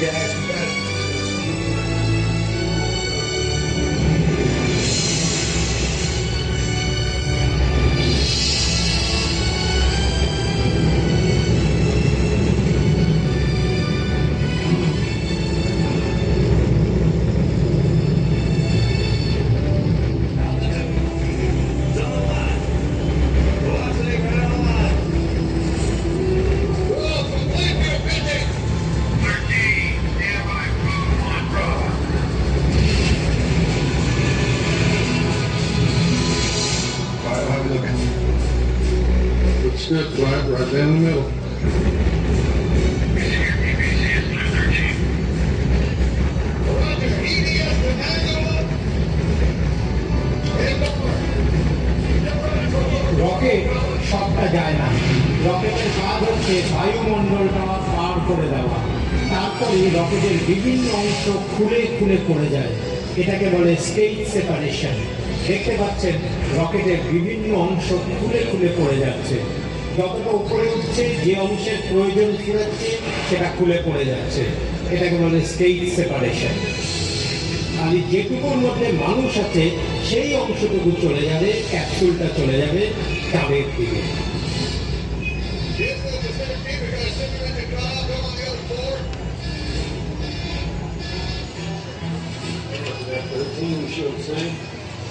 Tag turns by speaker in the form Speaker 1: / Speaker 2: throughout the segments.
Speaker 1: Yeah. অংশ খুলে খুলে পড়ে যায়। এটাকে বলে স্টেট সেপারেশন দেখতে পাচ্ছেন, রকেটের বিভিন্ন অংশ খুলে খুলে পড়ে যাচ্ছে। যতটা উপরে উঠছে, যে অংশের প্রয়োজন ফুরাচ্ছে, সেটা খুলে পড়ে যাচ্ছে। এটাকে বলে স্টেট সেপারেশন আর যেটুকুর মধ্যে মানুষ আছে, সেই অংশটুকু চলে যাবে ক্যাপসুলটা চলে যাবে চাঁদের দিকে।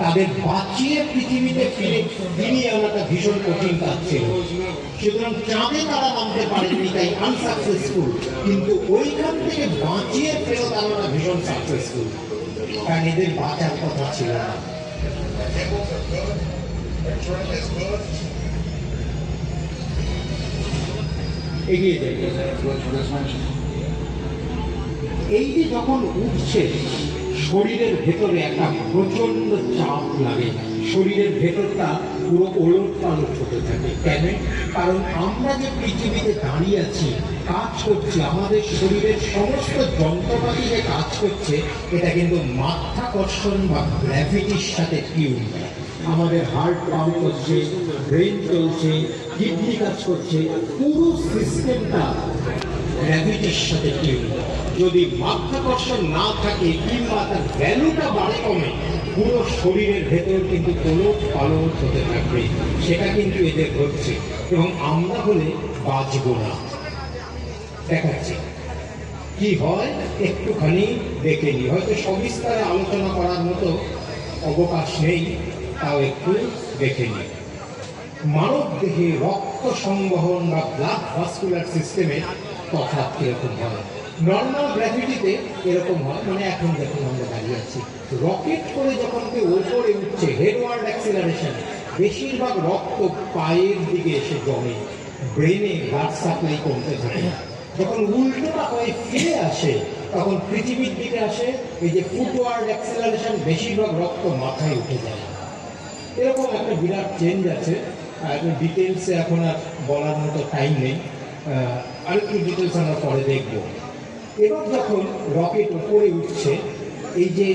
Speaker 1: তাদের বাঁচিয়ে পৃথিবীতে ফিরে ফিরিয়ে আনাটা ভীষণ কঠিন কাজ ছিল। সুতরাং চাঁদে তারা নামতে পারেনি, তাই আনসাকসেসফুল কিন্তু ওইখান থেকে বাঁচিয়ে ফেরত আনাটা ভীষণ সাকসেসফুল কারণ এদের বাঁচার কথা ছিল না. এগিয়ে যাই। এই যে যখন উঠছে শরীরের ভেতরে একটা প্রচণ্ড চাপ লাগে। শরীরের ভেতরটা পুরো ওলট পালট হতে থাকে। কেন? কারণ আমরা যে পৃথিবীতে দাঁড়িয়ে আছি, কাজ করছি, আমাদের শরীরের সমস্ত যন্ত্রপাতি যে কাজ করছে, এটা কিন্তু মাধ্যাকর্ষণ বা গ্র্যাভিটির সাথে টিউন আমাদের হার্ট পাম্প করছে ব্রেন চলছে কিডনি কাজ করছে, পুরো সিস্টেমটা গ্র্যাভিটির সাথে টিউন যদি মাধ্যাকর্ষণ না থাকে, কিংবা তার ভ্যালুটা বাড়ে কমে, পুরো শরীরের ভেতর কিন্তু কোনো পালট হতে থাকবে। সেটা কিন্তু এদের হচ্ছে। এবং আমরা হলে বাঁচব না। দেখাচ্ছি। কি হয়? একটুখানি দেখে নিই। হয়তো সবিস্তারে আলোচনা করার মতো অবকাশ নেই, তাও একটু দেখে নিই। মানব দেহে রক্ত সংবহন বা ব্লাড ভাস্কুলার সিস্টেমে তফাৎ কীরকম হয়। নর্মাল গ্র্যাভিটিতে এরকম হয় মানে এখন দেখুন আমরা দাঁড়িয়ে আছি রকেট করে যখন কেউ ওপরে উঠছে হেডওয়ার্ড অ্যাক্সিলারেশন বেশিরভাগ রক্ত পায়ের দিকে এসে জমে। ব্রেনে ব্লাড সাপ্লাই কমতে থাকে। যখন উল্টোটা হয়ে ফিরে আসে, তখন পৃথিবীর দিকে আসে, এই যে ফুটওয়ার্ড অ্যাক্সিলারেশন বেশিরভাগ রক্ত মাথায় উঠে যায়। এরকম একটা বিরাট চেঞ্জ আছে। ডিটেলসে এখন আর বলার মতো টাইম নেই। আরেকটু ডিটেলস আমরা পরে দেখব। এবার যখন রকেট উপরে উঠছে, এই যে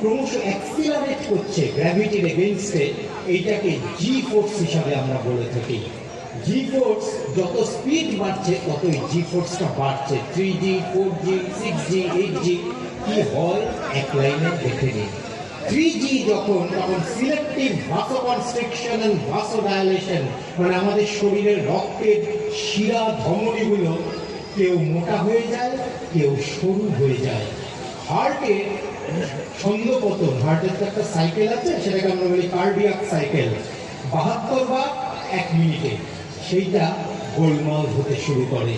Speaker 1: ক্রমশ অ্যাক্সিলারেট করছে গ্র্যাভিটির এগেনস্টে এইটাকে জি ফোর্স হিসাবে আমরা বলে থাকি। জি ফোর্স যত স্পিড বাড়ছে, ততই জি ফোর্সটা বাড়ছে। Three G four G six G eight G কি হয়? এক লাইনে দেখে নিন। থ্রি জি যখন, তখন সিলেক্টিভ ভাসোকনস্ট্রিকশন এন্ড ভাসোডাইলেশন মানে আমাদের শরীরের রক্তের শিরা ধমনীগুলো কেউ মোটা হয়ে যায়, কেউ সরু হয়ে যায়। হার্টে ছন্দপতন হার্টের তো একটা সাইকেল আছে, সেটাকে আমরা বলি কার্ডিয়াক সাইকেল বাহাত্তর বা এক মিনিটে, সেইটা গোলমাল হতে শুরু করে।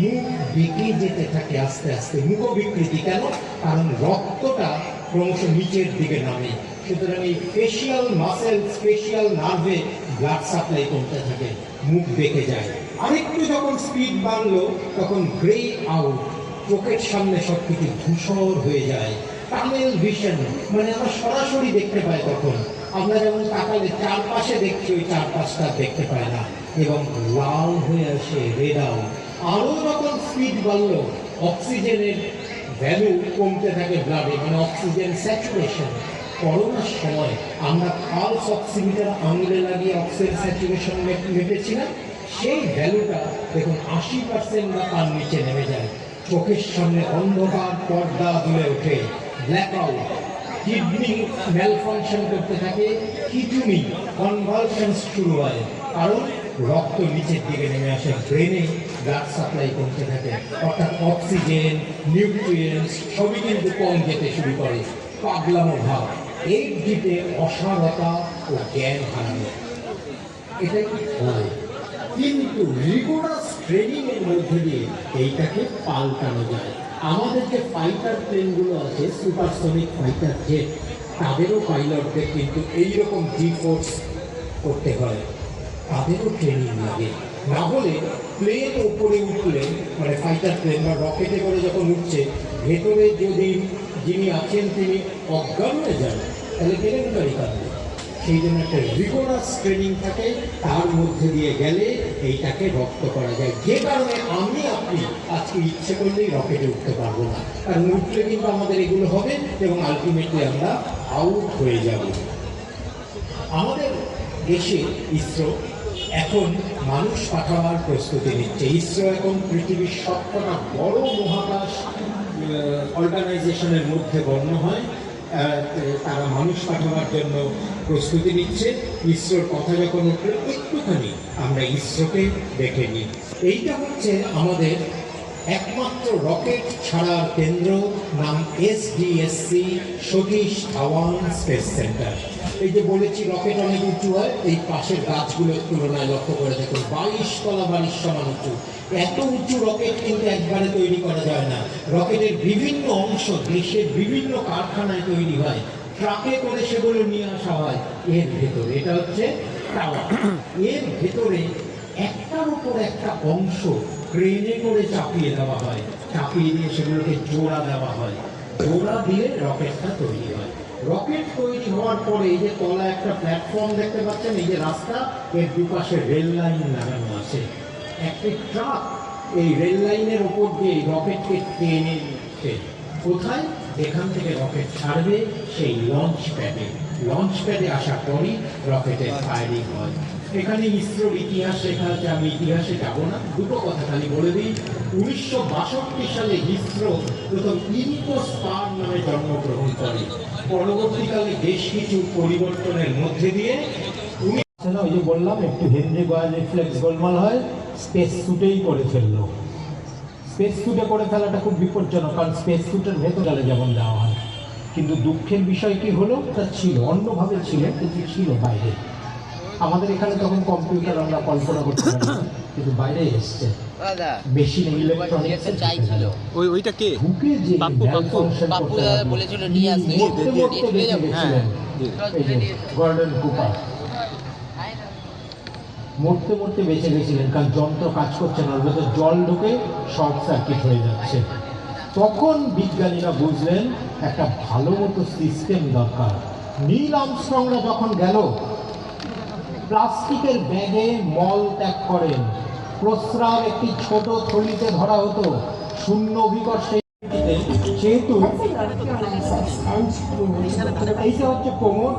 Speaker 1: মুখ বেঁকে যেতে থাকে আস্তে আস্তে। মুখ বিকৃতি কেন? কারণ রক্তটা ক্রমশ নিচের দিকে নামে। সুতরাং এই ফেশিয়াল মাসেল ফেশিয়াল নার্ভে ব্লাড সাপ্লাই করতে থাকে, মুখ বেঁকে যায়। আরেকটু যখন স্পিড বাড়লো, তখন গ্রে আউট চোখের সামনে সব কিছু ধূসর হয়ে যায়। টানেল ভিশন মানে আমরা সরাসরি দেখতে পাই তখন। আমরা যেমন তাকালে চারপাশে দেখছি, ওই চারপাশটা দেখতে পায় না। এবং লাল হয়ে আসে রেড আউট আরও যখন স্পিড বাড়লো অক্সিজেনের ভ্যালু কমতে থাকে ব্লাডে মানে অক্সিজেন স্যাচুরেশন করোনার সময় আমরা পালস অক্সিমিটার আঙুলে লাগিয়ে অক্সিজেন স্যাচুরেশন মেপেছিলাম সেই ভ্যালুটা দেখুন আশি পার্সেন্ট বা তার নিচে নেমে যায়। চোখের সামনে অন্ধকার, পর্দা দুলে ওঠে। ব্ল্যাক আউট কিডনি ম্যালফাংশন করতে থাকে কিডনি কনভালশন শুরু হয়। কারণ রক্ত নিচের দিকে নেমে আসে ব্রেনে ব্লাড সাপ্লাই কমতে থাকে। অর্থাৎ অক্সিজেন, নিউট্রিয়েন্টস, সবই কিন্তু কম যেতে শুরু করে। পাগলামো ভাব। এই দিকে অসারতা ও জ্ঞান হারানো। এটাই হয় কিন্তু রিগোরাস ট্রেনিংয়ের মধ্যে দিয়ে এইটাকে পাল্টানো যায়। আমাদের যে ফাইটার প্লেনগুলো আছে সুপারসনিক ফাইটার জেট তাদেরও পাইলটদের কিন্তু এইরকম জি ফোর্স করতে হয়। তাদেরও ট্রেনিং লাগে। না হলে প্লেন ওপরে উঠলে মানে ফাইটার প্লেন বা রকেটে করে যখন উঠছে, ভেতরে যদি যিনি আছেন তিনি অজ্ঞান হয়ে যান, তাহলে কেলেঙ্কারি কাটবে সেই জন্য একটা রিগোরাস ট্রেনিং থাকে, তার মধ্যে দিয়ে গেলে এইটাকে রক্ত করা যায়। যে কারণে আমি, আপনি আজকে ইচ্ছে করলেই রকেটে উঠতে পারব না। কারণ উঠলে কিন্তু আমাদের এগুলো হবে এবং আলটিমেটলি আমরা আউট হয়ে যাব। আমাদের দেশে ইসরো এখন মানুষ পাঠাবার প্রস্তুতি নিচ্ছে। ইসরো এখন পৃথিবীর সবকটা বড় মহাকাশ অর্গানাইজেশনের মধ্যে গণ্য হয়। তারা মানুষ পাঠাবার জন্য প্রস্তুতি নিচ্ছে। ইসরোর কথা যখন উঠল একটুখানি আমরা ইসরোকে দেখে নিই। এইটা হচ্ছে আমাদের একমাত্র রকেট ছাড়ার কেন্দ্র, নাম SDSC, Satish Dhawan space centre. এই যে বলেছি, রকেট অনেক উঁচু হয়, এই পাশের গাছগুলোর তুলনায় লক্ষ্য করে দেখুন, বাইশ তলা বাড়ির সমান উঁচু। এত উঁচু রকেট কিন্তু একবারে তৈরি করা যায় না। রকেটের বিভিন্ন অংশ দেশের বিভিন্ন কারখানায় তৈরি হয়। ট্রাকে করে সেগুলো নিয়ে আসা হয়। এর ভেতরে, এটা হচ্ছে টাওয়ার এর ভেতরে একটার উপর একটা অংশ ক্রেনে করে চাপিয়ে দেওয়া হয়। চাপিয়ে দিয়ে সেগুলোকে জোড়া দেওয়া হয়। জোড়া দিয়ে রকেটটা তৈরি হয়। রকেট তৈরি হওয়ার পরে এই যে তলা একটা প্ল্যাটফর্ম দেখতে পাচ্ছেন, এই যে রাস্তা, এর দুপাশে রেল লাইন লাগানো আছে। একটি ট্রাক এই রেল লাইনের ওপর দিয়ে রকেটকে টেনে নিচ্ছে। কোথায়? এখান থেকে রকেট ছাড়বে, সেই লঞ্চ প্যাডে লঞ্চ প্যাডে আসার পরই রকেটের ফায়ারিং হয়। এখানে ইসরোর ইতিহাস লেখা আছে আমি ইতিহাসে যাব না, দুটো কথা খালি বলে দিই। উনিশশো বাষট্টি সালে ইসরো প্রথম ইনকোস্পার নামে জন্মগ্রহণ করে। পরবর্তীকালে বেশ কিছু পরিবর্তনের মধ্যে দিয়ে ওই যে বললাম, একটু হেনরি গয়ার রিফ্লেক্স গোলমাল হয় স্পেস স্যুটেই করে ফেলল। স্পেস স্যুটে করে ফেলাটা খুব বিপজ্জনক, কারণ স্পেস স্যুটের ভেতর যেমন দেওয়া হয়। কিন্তু দুঃখের বিষয় কি হলো? তা ছিল, অন্যভাবে ছিল, কিন্তু ছিল বাইরে। আমাদের এখানে তখন কম্পিউটার আমরা কল্পনা করতে পারি কিন্তু বাইরে এসছে। ইলেকট্রনিক্স
Speaker 2: চাইছিল
Speaker 3: ওই ওইটা কে।
Speaker 2: বলেছিল নিয়ে আসতে। যাব।
Speaker 3: হ্যাঁ,
Speaker 1: গর্ডন কুপার মরতে মরতে বেঁচে গেছিলেন কারণ যন্ত্র কাজ করছে না ওর জল ঢুকে শর্ট সার্কিট হয়ে যাচ্ছে। তখন বিজ্ঞানীরা বুঝলেন একটা ভালো মতো সিস্টেম দরকার। নীল আমস্ট্রংরা যখন গেল? প্লাস্টিকের ব্যাগে মল ত্যাগ করেন। প্রস্রাব একটি ছোট থলিতে ধরা হতো। শূন্য অভিকর্ষে যেহেতু এইটা হচ্ছে কোমর।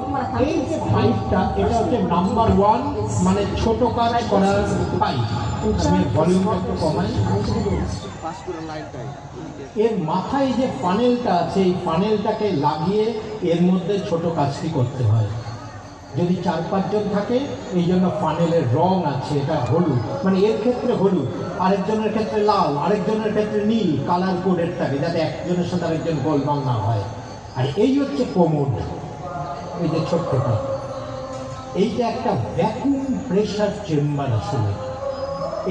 Speaker 1: এই যে পাইপটা এটা হচ্ছে নাম্বার ওয়ান মানে ছোট কাজ করার পাইপ আমি ভলিউমটা কমাই। এর মাথায় যে ফানেলটা আছে, এই ফানেলটাকে লাগিয়ে এর মধ্যে ছোট কাজটি করতে হয়। যদি চার পাঁচজন থাকে, এই জন্য ফানেলের রং আছে, এটা হলুদ। মানে এর ক্ষেত্রে হলুদ, আরেকজনের ক্ষেত্রে লাল, আরেকজনের ক্ষেত্রে নীল কালার কোডের থাকে, যাতে একজনের সাথে আরেকজন গোলমাল না হয়। আর এই হচ্ছে কোমোড এই যে ছোট্টটা। এইটা একটা ভ্যাকুম প্রেশার চেম্বার আসলে।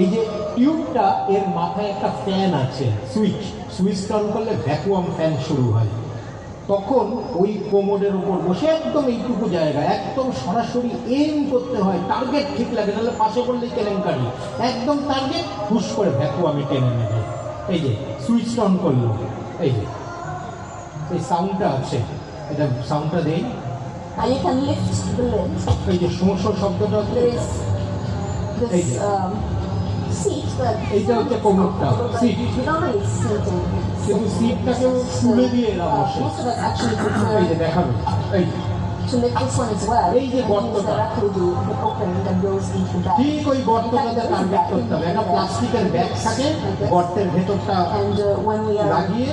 Speaker 1: এই যে টিউবটা এর মাথায় একটা ফ্যান আছে সুইচ সুইচটা অন করলে ভ্যাকুয়াম ফ্যান শুরু হয়। তখন ওই কোমরের উপর বসে একদম এইটুকু জায়গা একদম সরাসরি এম করতে হয় টার্গেট ঠিক লাগে নাহলে পাশে পড়লেই কেলেঙ্কারি। একদম টার্গেট হুশ করে ভ্যাকুয়ামে টেনে নেবে। এই যে সুইচ অন করল। এই যে এই সাউন্ডটা আছে। এটা সাউন্ডটা দেই. এই যে সমস্যা শব্দটা হচ্ছে
Speaker 2: There um,
Speaker 1: এইটা হচ্ছে কোমরটা. কিন্তু সিটটাকেও তুলে দিয়ে
Speaker 2: Uh, actually
Speaker 1: এই যে দেখাবে এই যে,
Speaker 2: to lift this one as well.
Speaker 1: এই যে
Speaker 2: and use
Speaker 1: গর্তটা।
Speaker 2: directly the, the opening that goes into the bag.
Speaker 1: ঠিক ওই গর্তটাতে টার্গেট করতে হবে একটা প্লাস্টিকের ব্যাগ থাকে গর্তের ভেতরটা
Speaker 2: uh,
Speaker 1: লাগিয়ে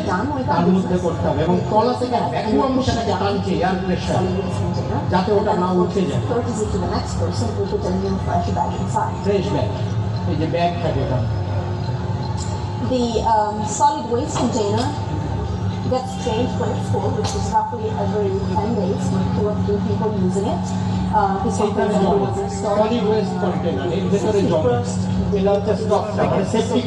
Speaker 1: তার মধ্যে করতে হবে এবং তলা থেকে ভ্যাকুয়াম সেটাকে টানছে air pressure
Speaker 2: solid waste container,
Speaker 1: যাতে ওটা না উঠে যায়।
Speaker 2: Fresh bag
Speaker 1: এই যে ব্যাগ থাকে এটা
Speaker 2: The um, solid waste container gets changed when it's full, which is roughly every 10 days with two or three people using it. Uh, this
Speaker 1: সেইখানে
Speaker 2: container
Speaker 1: জমা
Speaker 2: was installed
Speaker 1: solid waste container এর ভেতরে জমা এটা হচ্ছে stock সেফটিক